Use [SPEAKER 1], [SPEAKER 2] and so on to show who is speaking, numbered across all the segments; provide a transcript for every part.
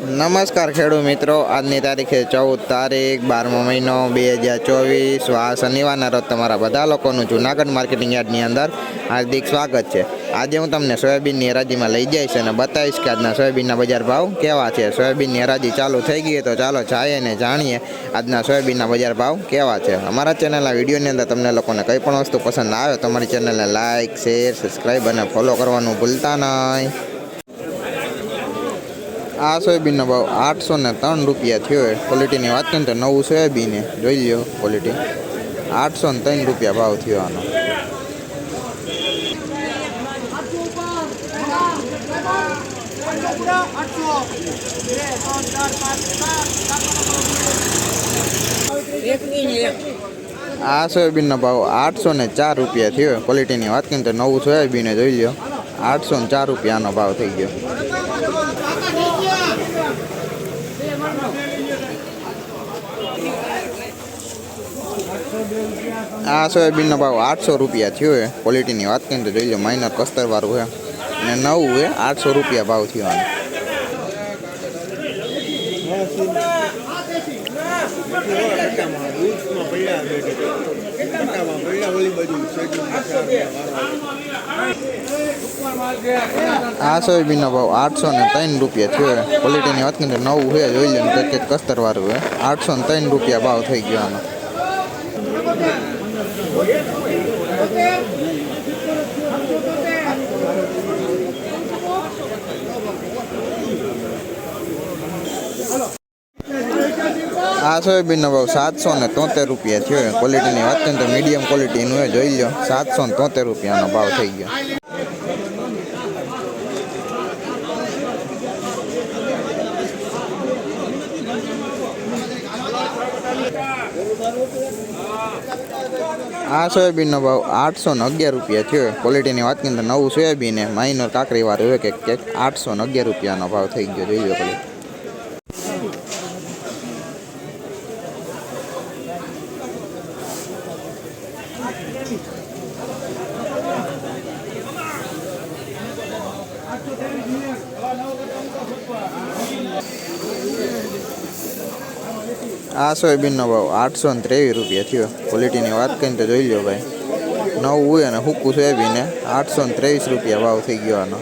[SPEAKER 1] નમસ્કાર ખેડૂત મિત્રો. આજની તારીખે ચૌદ તારીખ, બારમો મહિનો બે હજાર ચોવીસ. આ શનિવારના રોજ તમારા બધા લોકોનું જુનાગઢ માર્કેટિંગ યાર્ડની અંદર હાર્દિક સ્વાગત છે. આજે હું તમને સોયાબીનની હરાજીમાં લઈ જઈશ અને બતાવીશ કે આજના સોયાબીનના બજાર ભાવ કેવા છે. સોયાબીનની હરાજી ચાલુ થઈ ગઈ તો ચાલો જાય અને જાણીએ આજના સોયાબીનના બજાર ભાવ કેવા છે. અમારા ચેનલના વિડીયોની અંદર તમને લોકોને કંઈ પણ વસ્તુ પસંદ આવે તો અમારી ચેનલને લાઇક શેર, સબસ્ક્રાઈબ અને ફોલો કરવાનું ભૂલતા નહીં. આ સોયાબીનનો ભાવ આઠસો ને ત્રણ રૂપિયા થયો હોય ક્વોલિટીની વાત કરીએ તો નવું સોયાબીન. જોઈ લ્યો ક્વોલિટી. આઠસો ને ત્રણ રૂપિયા ભાવ થયો આનો. આ સોયાબીનનો ભાવ આઠસો ને ચાર રૂપિયા થયો ક્વોલિટીની વાત કરીએ તો નવું સોયાબીન. જોઈ લ્યો. આઠસો ને ચાર રૂપિયાનો ભાવ થઈ ગયો. આ સોયાબીનનો ભાવ આઠસો રૂપિયા થયો છે ક્વોલિટીની વાત કરીને તો જોઈ લો માઇનર કસ્તરવાળું છે અને નવું છે આઠસો રૂપિયા ભાવ થયો આનો. આ સોયાબીનનો ભાવ આઠસો ને ત્રણ રૂપિયા થયો ક્વોલિટીની વાત કરીને નવું છે જોઈ લો ને કંઈક કસ્તરવાળું છે આઠસો ને ત્રણ રૂપિયા ભાવ થઈ ગયો આનો. આ સોયાબીનનો ભાવ સાતસો ને તોતેર રૂપિયા થયો. ક્વોલિટીની વાત કરીએ તો મીડિયમ ક્વોલિટીનું જોઈ લો સાતસો ને તોતેર રૂપિયાનો ભાવ થઈ ગયો. આ સોયાબીનનો ભાવ આઠસો ને અગિયાર રૂપિયા થયો. ક્વોલિટીની વાત કરીએ તો નવું સોયાબીન એ માઇનર વાર હોય કે આઠસો ને અગિયાર રૂપિયાનો ભાવ થઈ ગયો જોઈ લો પેલી આ સોયાબીનનો ભાવ આઠસો ને ત્રેવીસ રૂપિયા થયો. ક્વોલિટીની વાત કરીને તો જોઈ લો ભાઈ. નવું હોય અને હુક્કું સોયાબીને આઠસો ને ત્રેવીસ રૂપિયા ભાવ થઈ ગયો આનો.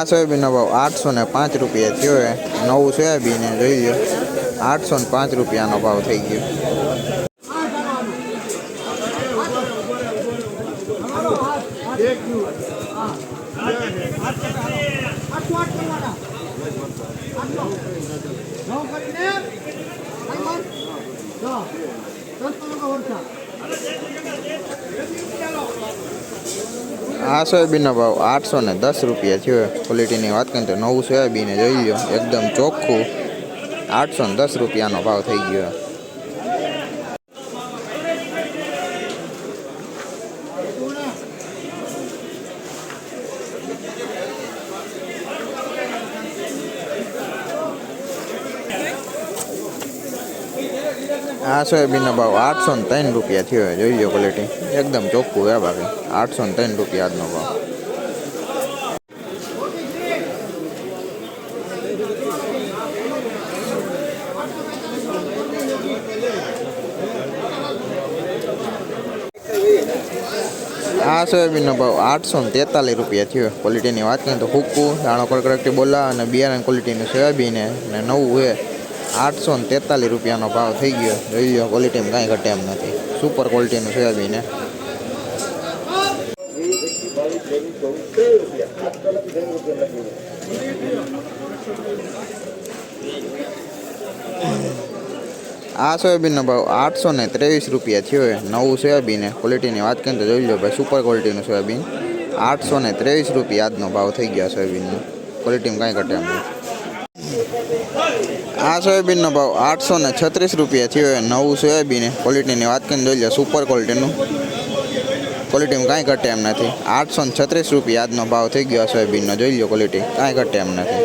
[SPEAKER 1] આ સોયાબીનનો ભાવ આઠસો ને પાંચ રૂપિયા થયો હે. નવું સોયાબીન જોઈ લો આઠસો ને પાંચ રૂપિયાનો ભાવ થઈ ગયો. આ સોયાબીનનો ભાવ આઠસો ને દસ રૂપિયા થયો. ક્વોલિટીની વાત કરીએ તો નવું સોયાબીન જોઈ લો એકદમ ચોખ્ખું. આઠસો ને દસ રૂપિયાનો ભાવ થઈ ગયો. આ સોયાબીનનો ભાવ આઠસો ને ત્રણ રૂપિયા થયો. છે જોઈ લો ક્વોલિટી એકદમ ચોખ્ખું છે બાકી આઠસો ને ત્રણ રૂપિયા આજનો ભાવ. આ સોયાબીનનો ભાવ આઠસો ને તેતાલીસ રૂપિયા થયો. ક્વોલિટીની વાત કરીએ તો હુક્કું, દાણો કડકડકટી બોલા અને બિયારણ ક્વોલિટીનું સોયાબીન છે અને નવું છે. આઠસો ને તેતાલીસ રૂપિયાનો ભાવ થઈ ગયો. જોઈ લો ક્વોલિટીમાં કાંઈ ઘટે એમ નથી. સુપર ક્વોલિટીનું સોયાબીન આ સોયાબીનનો ભાવ આઠસો ને ત્રેવીસ રૂપિયા થયો હોય નવું સોયાબીન ક્વોલિટીની વાત કરીએ તો જોઈ લો ભાઈ સુપર ક્વોલિટીનું સોયાબીન. આઠસો ને ત્રેવીસ રૂપિયા આજનો ભાવ થઈ ગયા સોયાબીનનો. ક્વોલિટીમાં કાંઈ ઘટે એમ નથી. આ સોયાબીનનો ભાવ આઠસો ને છત્રીસ રૂપિયા થયો નવું સોયાબીન ક્વોલિટીની વાત કરીને જોઈ લો સુપર ક્વોલિટીનું ક્વોલિટીમાં કાંઈ ઘટે એમ નથી. આઠસો ને છત્રીસ રૂપિયા આજનો ભાવ થઈ ગયો સોયાબીનનો. જોઈ લો ક્વોલિટી કાંઈ ઘટે એમ નથી.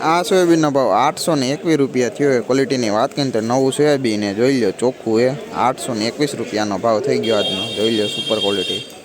[SPEAKER 1] આ સોયાબીનનો ભાવ આઠસો ને એકવીસ રૂપિયા થયો એ ક્વોલિટીની વાત કરીને તો નવું સોયાબીન જોઈ લો, ચોખ્ખું એ આઠસો ને એકવીસ રૂપિયાનો ભાવ થઈ ગયો આજનો. જોઈ લો સુપર ક્વોલિટી